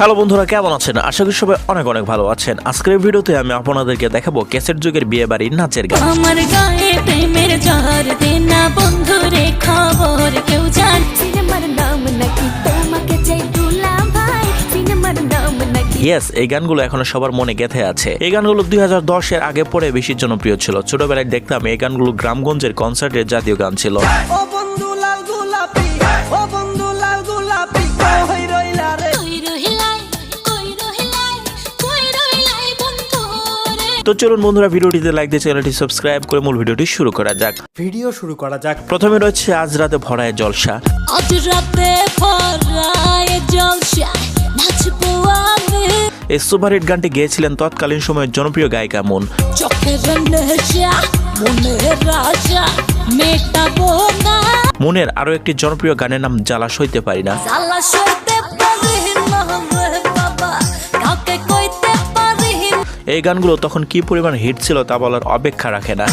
Hello বন্ধুরা কেমন আছেন? আশা করি সবাই অনেক অনেক ভালো আছেন। আজকের ভিডিওতে আমি আপনাদেরকে দেখাবো ক্যাসেট যুগের বিয়ে বাড়ির নাচের গান। আমার গায়ে প্রেমের ঝড় দে না বন্ধুরে খবর কেউ জান? সিনেমার নাম নাকি তোমাকে চাই দুলা ভাই? সিনেমার নাম নাকি ইয়েস এই গানগুলো এখনও সবার মনে গেথে আছে। এই গানগুলো দুই হাজার দশের আগে পরে বেশি জনপ্রিয় ছিল। ছোটবেলায় দেখতাম এই গানগুলো গ্রামগঞ্জের কনসার্টের জাতীয় গান ছিল। ও বন্ধু লাল গোলাপি ও বন্ধু লাল গোলাপি তো চলুন বন্ধুরা ভিডিওটিতে লাইক দিয়ে চ্যানেলটি সাবস্ক্রাইব করে মূল ভিডিওটি শুরু করা যাক। ভিডিও শুরু করা যাক। প্রথমে রয়েছে আজ রাতে ভরায় জলসা। আজ রাতে পরায় জলসা নাচবো আমি। এই সুপারহিট গানটি গেয়েছিলেন তৎকালীন সময়ের জনপ্রিয় গায়িকা মুন। মনের রাজা মেটাবো না। মুনের আরও একটি জনপ্রিয় গানের নাম জ্বালা সইতে পারি না। এই গানগুলো তখন কি পরিমাণ হিট ছিল তা বলার অপেক্ষা রাখে না।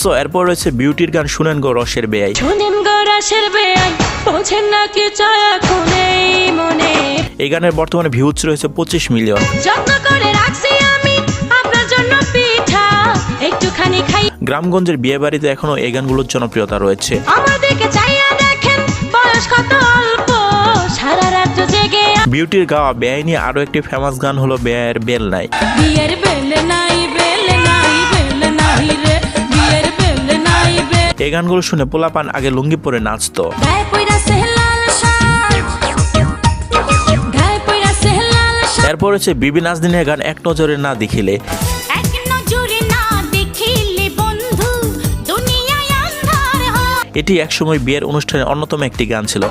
সো এরপর রয়েছে বিউটির গান শুনেন গো রসের বেয়াই। শুনেন গরাসের বেয়াই বোঝেন না কি চায় এখন এই মনে। এই গানের বর্তমানে ভিউজ রয়েছে পঁচিশ মিলিয়ন যত্ন করে রাখছি আমি আপনার জন্য পিঠা। একটুখানি খাই। গ্রামগঞ্জের বিয়ে বাড়িতে এখনও এই গানগুলোর জনপ্রিয়তা রয়েছে। আমাদেরকে চাইয়া দেখেন বয়স কত? বিউটির গাওয়া বেয়াই নিয়ে আরও একটি ফেমাস গান হলো বেয়ের বেল নাই। বিয়ের বেলে নাই বেলে নাই বেলে নাই রে বিয়ের বেলে নাই এই গানগুলো শুনে পোলাপান আগে লুঙ্গি পরে নাচতো। এরপর রয়েছে বিবি নাজদিনের গান এক নজরে না দেখিলে। এটি একসময় বিয়ের অনুষ্ঠানের অন্যতম একটি গান ছিল।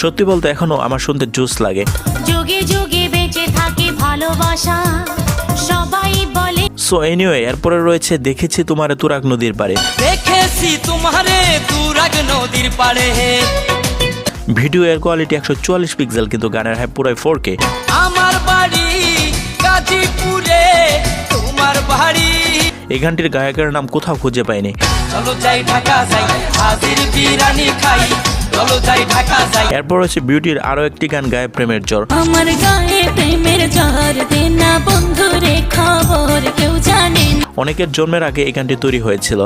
সত্যি বলতে এখনও আমার শুনতে জুস লাগে। যুগে যুগে বেঁচে থাকে ভালোবাসা সবাই বলে সো এনিওয়ে এরপরে রয়েছে দেখেছি তোমার তুরাগ নদীর পারে দেখেছি তোমারে তুরাগ নদীর পাড়ে। ভিডিও এর কোয়ালিটি একশো চুয়াল্লিশ পিক্সেল কিন্তু গানের হ্যাঁ পুরাই ফোর কে আমার বাড়ি গাজীপুরে তোমার বাড়ি। এই গানটির গায়কের নাম কোথাও খুঁজে পাইনি। চলো যাই ঢাকা যাই হাজির বিরানি খাই। চলো যাই ঢাকা যাই। এরপর রয়েছে বিউটির আরও একটি গান গায়ে প্রেমের জ্বর। আমার গায়ে প্রেমের দে না বন্ধুরে খবর কেউ জানে অনেকের জন্মের আগে এই গানটি তৈরি হয়েছিল।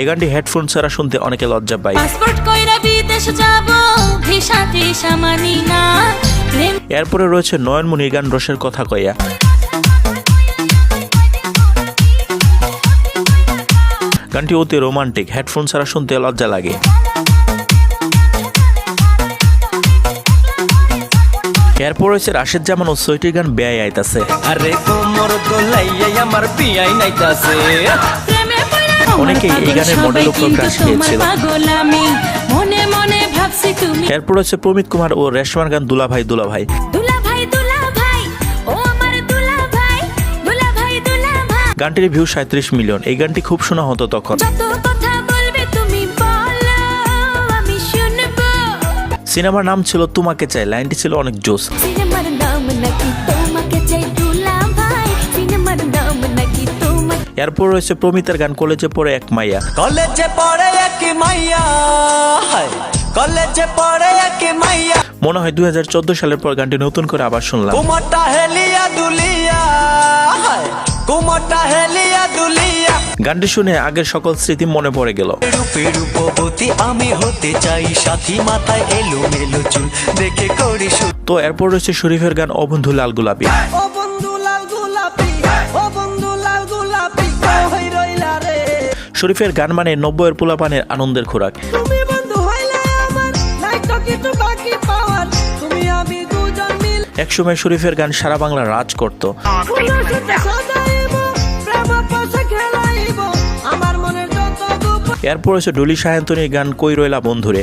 এই গানটি হেডফোন ছাড়া শুনতে অনেকে লজ্জা পায়। পাসপোর্ট কইরা বিদেশ যাব ভিসা টিসা মানি না। এরপরে রয়েছে নয়নমণির গান রসের কথা কইয়া। গানটি অতি রোমান্টিক হেডফোন ছাড়া শুনতে লজ্জা লাগে। এরপর রয়েছে রাশেদ জামান ও সৈটির গান বেয়াই আইতাছে। আরে কোমর দোলাইয়া আমার পিয়াই নাইতাছে। অনেকেই এই গানের মডেল উপর খেয়েছিল। মনে মনে তুমি এরপর রয়েছে প্রমিত কুমার ও রেশমার গান দুলা ভাই গানটির ভিউ সাঁত্রিশ মিলিয়ন এই গানটি খুব শোনা হতো তখন। যত কথা বলবে তুমি বলো আমি শুনব। সিনেমার নাম ছিল তোমাকে চাই লাইনটি ছিল অনেক জোস। সিনেমার নাম নাকি তোমাকে চাই দুলা ভাই? সিনেমার নাম নাকি তোমাকে এরপর রয়েছে প্রমিতার গান কলেজে পড়ে এক মাইয়া। কলেজে পড়ে এক মাইয়া কলেজে পড়ে এক মাইয়া। মনে হয় দুই হাজার চোদ্দ সালের পর গানটি নতুন করে আবার শুনলাম। কুমটা হেলিয়া দুলিয়া। গানটি শুনে আগের সকল স্মৃতি মনে পড়ে গেল। রূপে রূপবতী আমি হতে চাই। সাথী মাথায় এলো মেলো চুল দেখে করি তো এরপর রয়েছে শরীফের গান অবন্ধু লাল গোলাপি ও বন্ধু লাল গোলাপি ও বন্ধু লাল গোলাপি কই রইলা রে। শরীফের গান মানে নব্বইয়ের পোলাপানের আনন্দের খোরাক। তুমি বন্ধু হইলে আমার নাই তো কিছু বাকি পাওয়ার। তুমি আমি দুজন মিল একসময় শরীফের গান সারা বাংলা রাজ করত। এরপর রয়েছে ডলি সায়ন্তনীর গান কই রইলা বন্ধুরে?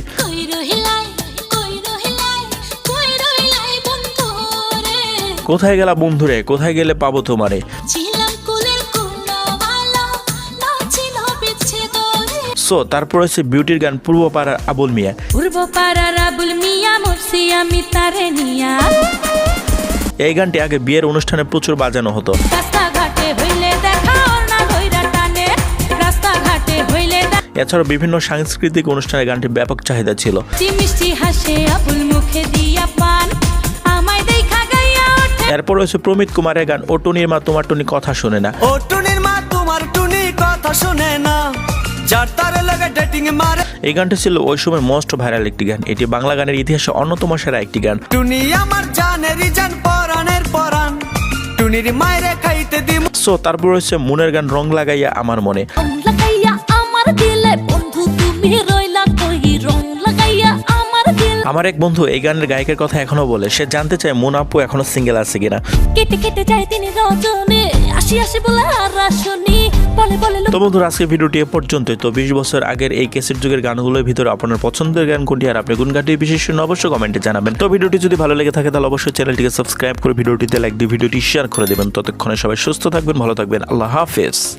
কোথায় গেলা বন্ধুরে? কোথায় গেলে পাবো তোমারে? সো তারপর রয়েছে বিউটির গান পূর্বপাড়ার আবুল মিয়া। পূর্ব পাড়ার আবুল মিয়া মরছি আমি তারে নিয়া। এই গানটি আগে বিয়ের অনুষ্ঠানে প্রচুর বাজানো হতো। এছাড়াও বিভিন্ন সাংস্কৃতিক অনুষ্ঠানে গানটি ব্যাপক চাহিদা ছিল। দেখি মিষ্টি হাসে আবুল মুখে দিয়া পান আমায় দেখা গাইয়া ওঠে। এরপর রয়েছে প্রমিত কুমারের গান ও টুনির মা তোমার টুনি কথা শুনে না। ও টুনির মা তোমার টুনি কথা শুনে না। এই গানটি ছিল ওই সময় মোস্ট ভাইরাল একটি গান। এটি বাংলা গানের ইতিহাসে অন্যতম সেরা একটি গান। টুনি আমার জানেরই জান পরানের পরান টুনির মায়েরে খাইতে দিম। সো তারপর রয়েছে মুনের গান রং লাগাইয়া আমার মনে। আমার এক বন্ধু এই গানের গায়কের কথা এখনও বলে সে জানতে চায় মুন আপু এখনও সিঙ্গেল আছে কিনা। কেটে কেটে যায় তিনি রজনে আসি আসি বলে আর আসনি। তো বন্ধুরা আজকে ভিডিওটি এ পর্যন্তই। তো বিশ বছর আগের এই ক্যাসেট যুগের গানগুলোর ভিতরে আপনার পছন্দের গান কোনটি আর আপনি কোন গানটি বিশেষ জন্য অবশ্যই কমেন্টে জানাবেন। তো ভিডিওটি যদি ভালো লেগে থাকে তাহলে অবশ্যই চ্যানেলটিকে সাবস্ক্রাইব করে ভিডিওটিতে লাইক দিয়ে ভিডিওটি শেয়ার করে দেবেন। ততক্ষণে সবাই সুস্থ থাকবেন ভালো থাকবেন। আল্লাহ হাফেজ।